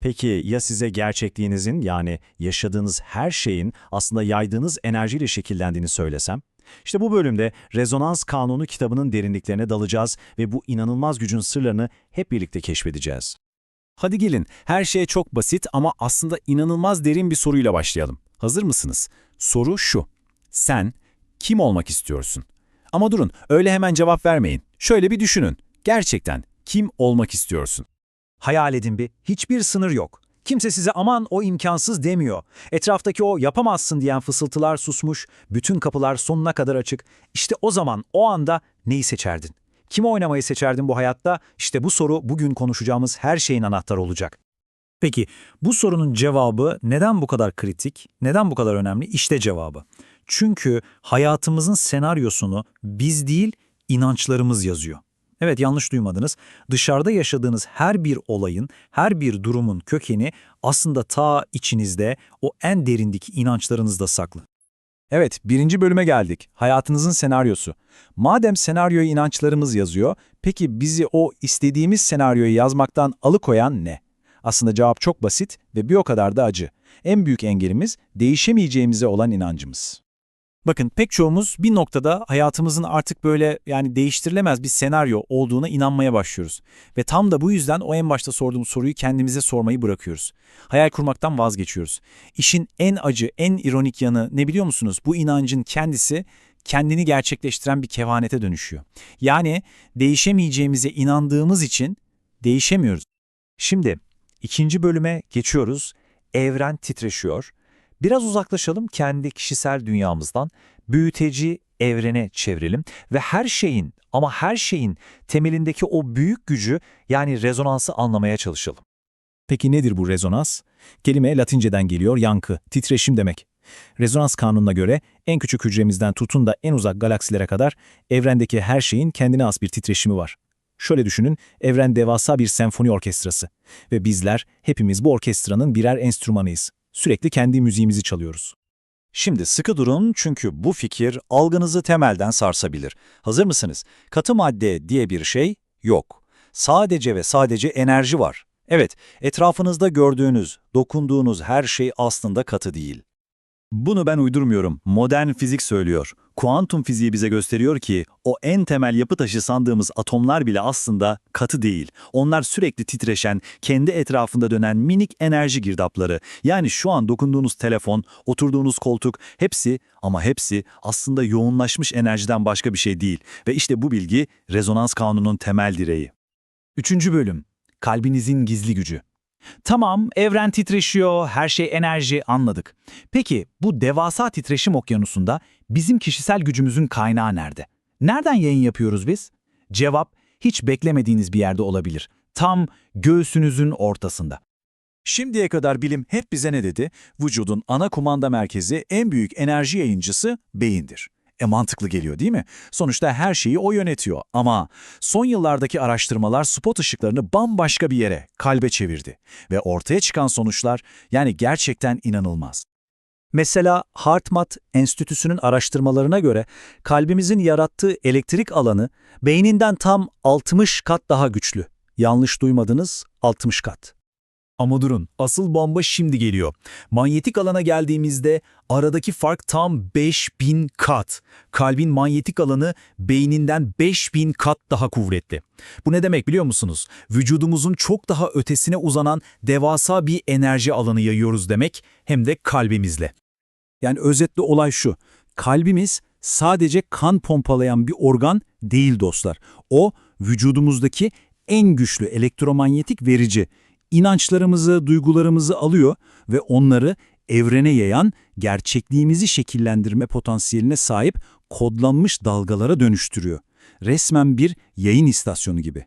Peki ya size gerçekliğinizin yani yaşadığınız her şeyin aslında yaydığınız enerjiyle şekillendiğini söylesem? İşte bu bölümde Rezonans Kanunu kitabının derinliklerine dalacağız ve bu inanılmaz gücün sırlarını hep birlikte keşfedeceğiz. Hadi gelin, her şey çok basit ama aslında inanılmaz derin bir soruyla başlayalım. Hazır mısınız? Soru şu. Sen kim olmak istiyorsun? Ama durun, öyle hemen cevap vermeyin. Şöyle bir düşünün. Gerçekten kim olmak istiyorsun? Hayal edin bir, hiçbir sınır yok. Kimse size aman o imkansız demiyor. Etraftaki o yapamazsın diyen fısıltılar susmuş, bütün kapılar sonuna kadar açık. İşte o zaman, o anda neyi seçerdin? Kimi oynamayı seçerdin bu hayatta? İşte bu soru bugün konuşacağımız her şeyin anahtarı olacak. Peki bu sorunun cevabı neden bu kadar kritik, neden bu kadar önemli? İşte cevabı. Çünkü hayatımızın senaryosunu biz değil, inançlarımız yazıyor. Evet yanlış duymadınız. Dışarıda yaşadığınız her bir olayın, her bir durumun kökeni aslında ta içinizde, o en derindeki inançlarınızda saklı. Evet, birinci bölüme geldik. Hayatınızın senaryosu. Madem senaryoyu inançlarımız yazıyor, peki bizi o istediğimiz senaryoyu yazmaktan alıkoyan ne? Aslında cevap çok basit ve bir o kadar da acı. En büyük engelimiz değişemeyeceğimize olan inancımız. Bakın pek çoğumuz bir noktada hayatımızın artık böyle yani değiştirilemez bir senaryo olduğuna inanmaya başlıyoruz. Ve tam da bu yüzden o en başta sorduğum soruyu kendimize sormayı bırakıyoruz. Hayal kurmaktan vazgeçiyoruz. İşin en acı, en ironik yanı ne biliyor musunuz? Bu inancın kendisi kendini gerçekleştiren bir kehanete dönüşüyor. Yani değişemeyeceğimize inandığımız için değişemiyoruz. Şimdi ikinci bölüme geçiyoruz. Evren titreşiyor. Biraz uzaklaşalım kendi kişisel dünyamızdan. Büyüteci evrene çevirelim ve her şeyin ama her şeyin temelindeki o büyük gücü yani rezonansı anlamaya çalışalım. Peki nedir bu rezonans? Kelime Latinceden geliyor, yankı, titreşim demek. Rezonans kanununa göre en küçük hücremizden tutun da en uzak galaksilere kadar evrendeki her şeyin kendine has bir titreşimi var. Şöyle düşünün, evren devasa bir senfoni orkestrası ve bizler hepimiz bu orkestranın birer enstrümanıyız. Sürekli kendi müziğimizi çalıyoruz. Şimdi sıkı durun çünkü bu fikir algınızı temelden sarsabilir. Hazır mısınız? Katı madde diye bir şey yok. Sadece ve sadece enerji var. Evet, etrafınızda gördüğünüz, dokunduğunuz her şey aslında katı değil. Bunu ben uydurmuyorum. Modern fizik söylüyor. Kuantum fiziği bize gösteriyor ki o en temel yapı taşı sandığımız atomlar bile aslında katı değil. Onlar sürekli titreşen, kendi etrafında dönen minik enerji girdapları. Yani şu an dokunduğunuz telefon, oturduğunuz koltuk hepsi ama hepsi aslında yoğunlaşmış enerjiden başka bir şey değil. Ve işte bu bilgi rezonans kanunun temel direği. Üçüncü bölüm. Kalbinizin gizli gücü. Tamam, evren titreşiyor, her şey enerji anladık. Peki bu devasa titreşim okyanusunda bizim kişisel gücümüzün kaynağı nerede? Nereden yayın yapıyoruz biz? Cevap hiç beklemediğiniz bir yerde olabilir. Tam göğsünüzün ortasında. Şimdiye kadar bilim hep bize ne dedi? Vücudun ana kumanda merkezi, en büyük enerji yayıncısı beyindir. E mantıklı geliyor değil mi? Sonuçta her şeyi o yönetiyor ama son yıllardaki araştırmalar spot ışıklarını bambaşka bir yere, kalbe çevirdi. Ve ortaya çıkan sonuçlar yani gerçekten inanılmaz. Mesela HeartMath Enstitüsü'nün araştırmalarına göre kalbimizin yarattığı elektrik alanı beyninden tam 60 kat daha güçlü. Yanlış duymadınız, 60 kat. Ama durun, asıl bomba şimdi geliyor. Manyetik alana geldiğimizde aradaki fark tam 5000 kat. Kalbin manyetik alanı beyninden 5000 kat daha kuvvetli. Bu ne demek biliyor musunuz? Vücudumuzun çok daha ötesine uzanan devasa bir enerji alanı yayıyoruz demek hem de kalbimizle. Yani özetle olay şu. Kalbimiz sadece kan pompalayan bir organ değil dostlar. O vücudumuzdaki en güçlü elektromanyetik verici inançlarımızı, duygularımızı alıyor ve onları evrene yayan, gerçekliğimizi şekillendirme potansiyeline sahip kodlanmış dalgalara dönüştürüyor. Resmen bir yayın istasyonu gibi.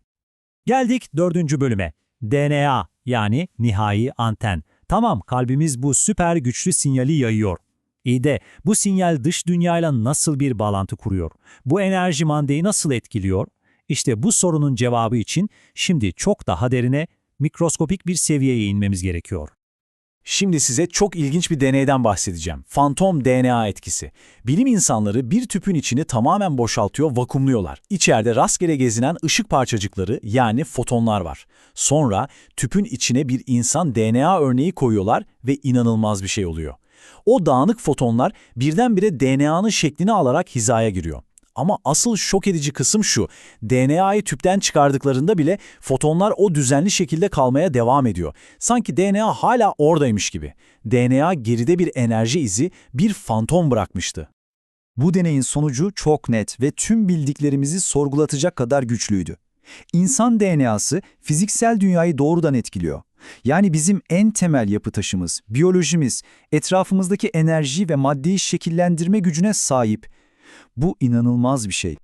Geldik dördüncü bölüme. DNA yani nihai anten. Tamam kalbimiz bu süper güçlü sinyali yayıyor. İyi de bu sinyal dış dünyayla nasıl bir bağlantı kuruyor? Bu enerji maddeyi nasıl etkiliyor? İşte bu sorunun cevabı için şimdi çok daha derine mikroskopik bir seviyeye inmemiz gerekiyor. Şimdi size çok ilginç bir deneyden bahsedeceğim. Fantom DNA etkisi. Bilim insanları bir tüpün içini tamamen boşaltıyor, vakumluyorlar. İçeride rastgele gezinen ışık parçacıkları yani fotonlar var. Sonra tüpün içine bir insan DNA örneği koyuyorlar ve inanılmaz bir şey oluyor. O dağınık fotonlar birdenbire DNA'nın şeklini alarak hizaya giriyor. Ama asıl şok edici kısım şu, DNA'yı tüpten çıkardıklarında bile fotonlar o düzenli şekilde kalmaya devam ediyor. Sanki DNA hala oradaymış gibi. DNA geride bir enerji izi, bir fantom bırakmıştı. Bu deneyin sonucu çok net ve tüm bildiklerimizi sorgulatacak kadar güçlüydü. İnsan DNA'sı fiziksel dünyayı doğrudan etkiliyor. Yani bizim en temel yapı taşımız, biyolojimiz, etrafımızdaki enerji ve maddeyi şekillendirme gücüne sahip. Bu inanılmaz bir şey.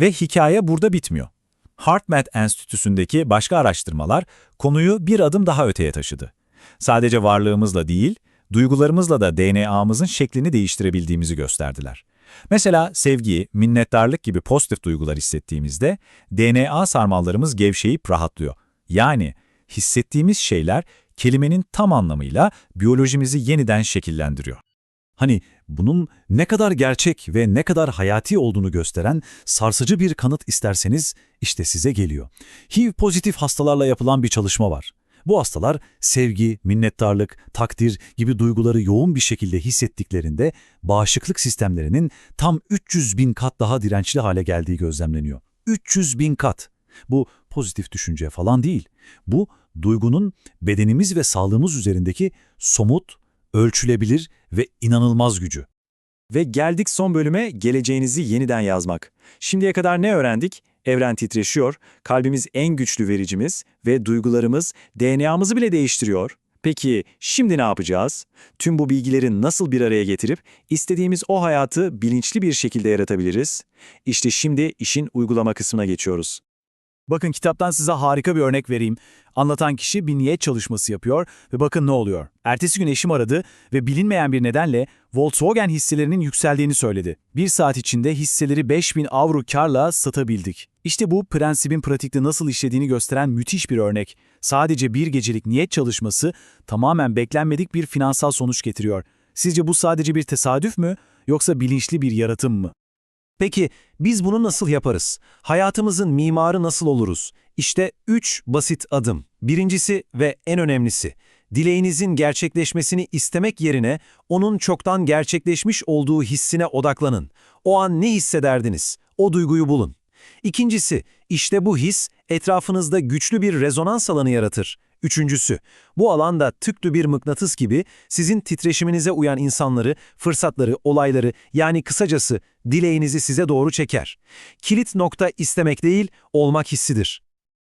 Ve hikaye burada bitmiyor. HeartMath Enstitüsü'ndeki başka araştırmalar konuyu bir adım daha öteye taşıdı. Sadece varlığımızla değil, duygularımızla da DNA'mızın şeklini değiştirebildiğimizi gösterdiler. Mesela sevgi, minnettarlık gibi pozitif duygular hissettiğimizde DNA sarmallarımız gevşeyip rahatlıyor. Yani hissettiğimiz şeyler kelimenin tam anlamıyla biyolojimizi yeniden şekillendiriyor. Hani bunun ne kadar gerçek ve ne kadar hayati olduğunu gösteren sarsıcı bir kanıt isterseniz işte size geliyor. HIV pozitif hastalarla yapılan bir çalışma var. Bu hastalar sevgi, minnettarlık, takdir gibi duyguları yoğun bir şekilde hissettiklerinde bağışıklık sistemlerinin tam 300 bin kat daha dirençli hale geldiği gözlemleniyor. 300 bin kat. Bu pozitif düşünce falan değil. Bu duygunun bedenimiz ve sağlığımız üzerindeki somut, ölçülebilir ve inanılmaz gücü. Ve geldik son bölüme geleceğinizi yeniden yazmak. Şimdiye kadar ne öğrendik? Evren titreşiyor, kalbimiz en güçlü vericimiz ve duygularımız DNA'mızı bile değiştiriyor. Peki şimdi ne yapacağız? Tüm bu bilgileri nasıl bir araya getirip istediğimiz o hayatı bilinçli bir şekilde yaratabiliriz? İşte şimdi işin uygulama kısmına geçiyoruz. Bakın kitaptan size harika bir örnek vereyim. Anlatan kişi bir niyet çalışması yapıyor ve bakın ne oluyor. Ertesi gün eşim aradı ve bilinmeyen bir nedenle Volkswagen hisselerinin yükseldiğini söyledi. Bir saat içinde hisseleri 5000 avro karla satabildik. İşte bu prensibin pratikte nasıl işlediğini gösteren müthiş bir örnek. Sadece bir gecelik niyet çalışması tamamen beklenmedik bir finansal sonuç getiriyor. Sizce bu sadece bir tesadüf mü yoksa bilinçli bir yaratım mı? Peki biz bunu nasıl yaparız? Hayatımızın mimarı nasıl oluruz? İşte üç basit adım. Birincisi ve en önemlisi, dileğinizin gerçekleşmesini istemek yerine onun çoktan gerçekleşmiş olduğu hissine odaklanın. O an ne hissederdiniz? O duyguyu bulun. İkincisi, işte bu his etrafınızda güçlü bir rezonans alanı yaratır. Üçüncüsü, bu alanda tıklü bir mıknatıs gibi sizin titreşiminize uyan insanları, fırsatları, olayları yani kısacası dileğinizi size doğru çeker. Kilit nokta istemek değil, olmak hissidir.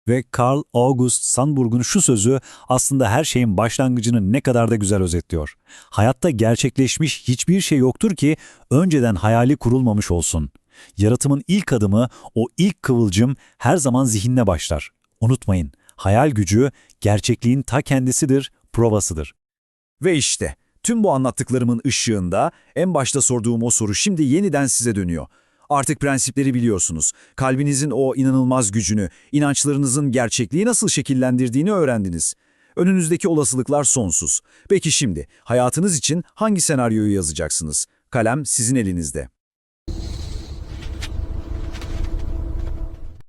Ve Carl August Sandburg'un şu sözü aslında her şeyin başlangıcını ne kadar da güzel özetliyor. Hayatta gerçekleşmiş hiçbir şey yoktur ki önceden hayali kurulmamış olsun. Yaratımın ilk adımı, o ilk kıvılcım her zaman zihinle başlar. Unutmayın, hayal gücü gerçekliğin ta kendisidir, provasıdır. Ve işte tüm bu anlattıklarımın ışığında en başta sorduğum o soru şimdi yeniden size dönüyor. Artık prensipleri biliyorsunuz. Kalbinizin o inanılmaz gücünü, inançlarınızın gerçekliği nasıl şekillendirdiğini öğrendiniz. Önünüzdeki olasılıklar sonsuz. Peki şimdi hayatınız için hangi senaryoyu yazacaksınız? Kalem sizin elinizde.